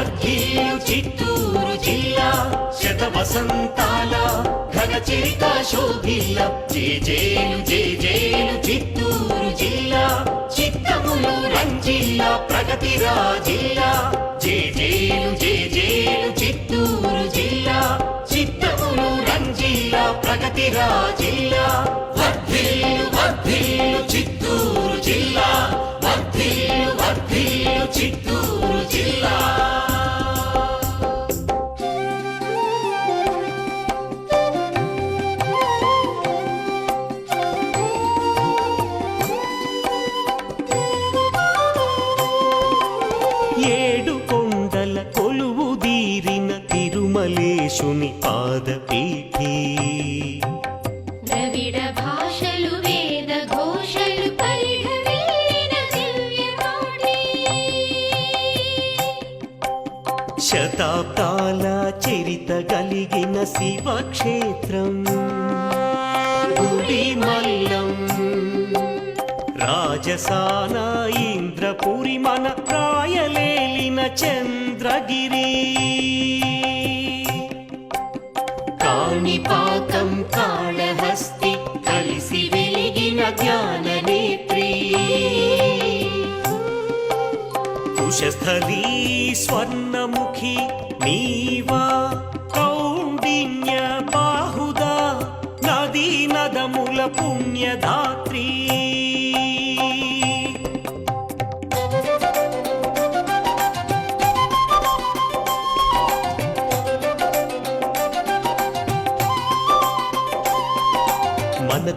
జిల్లా చిత్తూరు జిల్లా శత వసంతాల ఘన చరిత శోభిల్ల. జే జేను చిత్తూరు జిల్లా చిత్తములు రంజిల్ల ప్రగతి రాజిల్లా జే జైన్ చిత్తూరు జిల్లా చిత్తములు రంజిల్ల ప్రగతి రాజిల్లా వర్ధిల్లు వర్ధిల్లు పాదపీఠి. ద్రవిడ భాషలు వేద ఘోషలు శతాబ్దాల చరిత కలిగిన శివక్షేత్రం. గుడి మల్లం రాజసాన ఇంద్రపురి మన రాయలేలిన చంద్రగిరి. కాణిపాకం కాళహస్తి కలిసి వెలిగిన జ్ఞాన నేత్రి కుశస్థలీ స్వర్ణముఖి నీవా కౌండిన్య బాహుదా నదీ నదముల పుణ్యధాత్రీ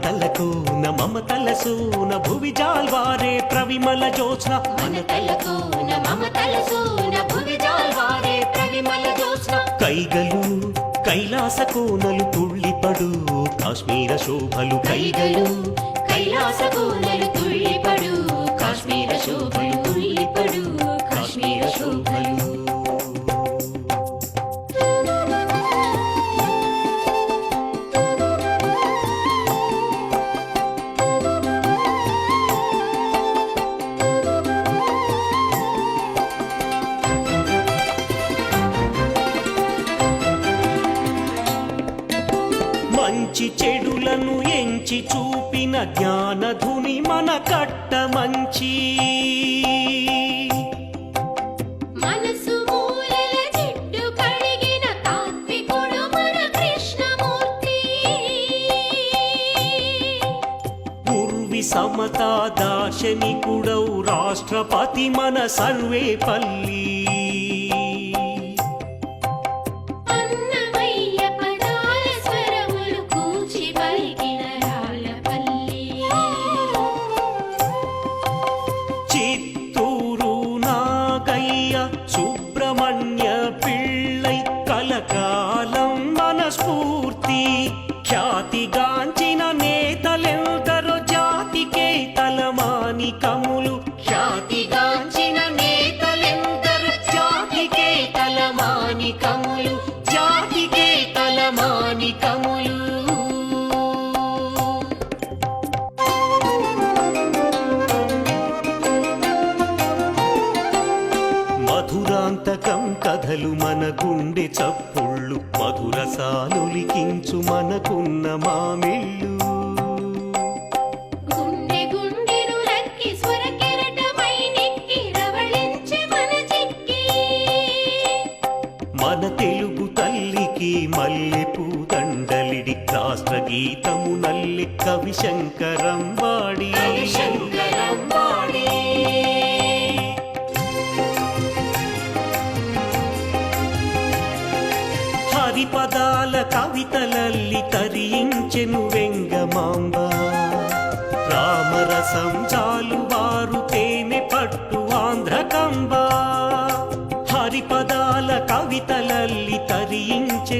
తలకోన మమతల సూన భువి జాల్వారే ప్రవిమల జ్యోత్స్న. మన తలకోన మమతల సూన భువి జాల్వారే ప్రవిమల జ్యోత్స్న. కైగలు కైలాస కోనలు తుళ్ళిపడు కాశ్మీర శోభలు కైగలు కైలాస కోనలు మంచి చెడులను ఎంచి చూపిన జ్ఞానధుని మన కట్ట మంచి. సమతా దార్శనికుడౌ రాష్ట్రపతి మన సర్వేపల్లి తలమానికములు జాతికే తలమానికములు మధురాంతకం కథలు మన గుండె చప్పుళ్ళు మధుర సాలులికించు మనకున్న మామిళ్ళు. రాష్ట్ర గీతము నల్లి కవి శంకరం వాడి. శంకరం వాడి. హరిపదాల కవితలల్లి తరించెను వెంగమాంబ. రామరసం చాలు వారు తేనె పట్టు ఆంధ్రకంబ. హరిపదాల కవితలల్లి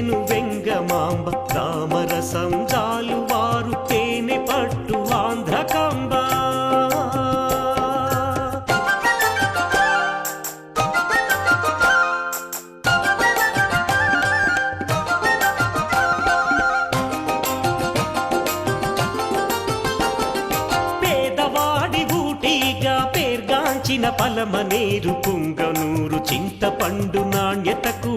తేను వెంగమాంబ రామరసం జాలు వారు తేనె పట్టు ఆంధ్రకంబ పేదవాడి బూటీగా పేర్గాంచిన పలమనేరు పుంగనూరు చింతపండు నాణ్యతకు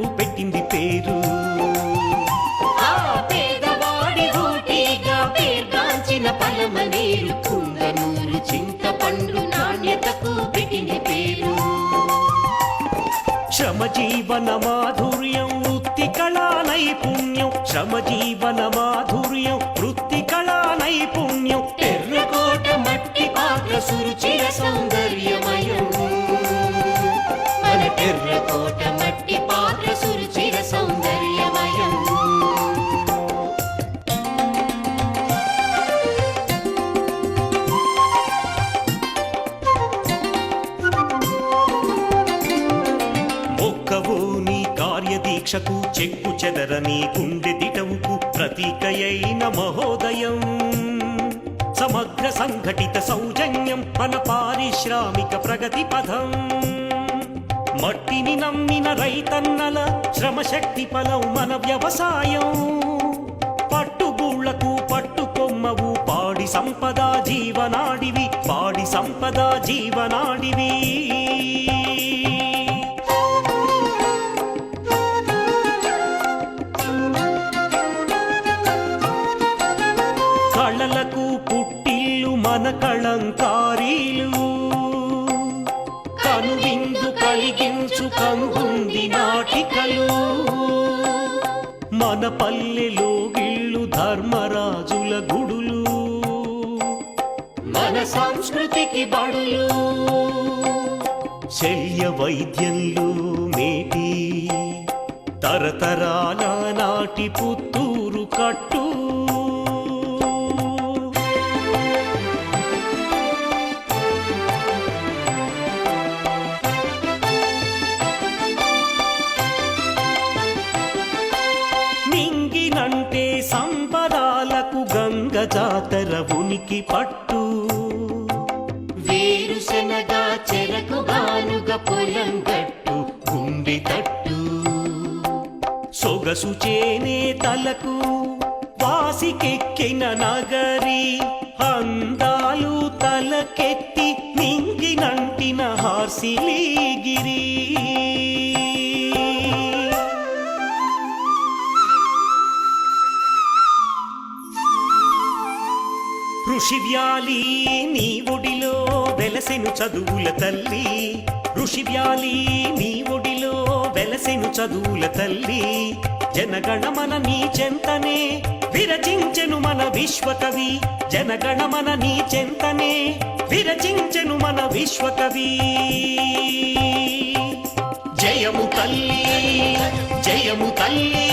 శ్రమజీవన మాధుర్యం వృత్తి కళా నైపుణ్యం. శ్రమజీవన మాధుర్యం వృత్తి కళా నైపుణ్యం. ఎర్రకోట మట్టి పాత్ర సురుచిర సౌందర్యమయం కార్యదీక్షకు చెక్కు చెదరని గుండె దిటవుకు ప్రతీకయైన మహోదయం. సమగ్ర సంఘటిత సౌజన్యం మన పారిశ్రామిక ప్రగతి పథం. మట్టిని నమ్మిన రైతన్నల శ్రమశక్తి ఫలం మన వ్యవసాయం. పట్టుగూళ్ళకు పట్టుకొమ్మవు పాడి సంపద జీవనాడివి పాడి సంపద జీవనాడివి. కనుగుంది నాటికలు. మన పల్లెలో గిళ్ళు ధర్మరాజుల గుడులు. మన సంస్కృతికి బడులు. శల్య వైద్యంలో మేటి. తరతరాల నాటి పుత్తూరు కట్టు. జాతర ఉనికి పట్టు. వేరుశనగ చెరకు గానుగ పొలం గట్టు గుండె తట్టు. సొగసు చేనే తలకు వాసికెక్కిన నగరి అందాలు తలకెత్తి నింగినంటిన హార్సిలీగిరి. ఋషివ్యాలి నీ ఒడిలో వెలసెను చదువుల తల్లి. ఋషివ్యాలి నీ ఒడిలో వెలసెను చదువుల తల్లి. జనగణమన నీ చెంతనే విరచించెను మన విశ్వకవి. జనగణమన నీ చెంతనే విరచించెను మన విశ్వకవి. జయము తల్లి జయము తల్లి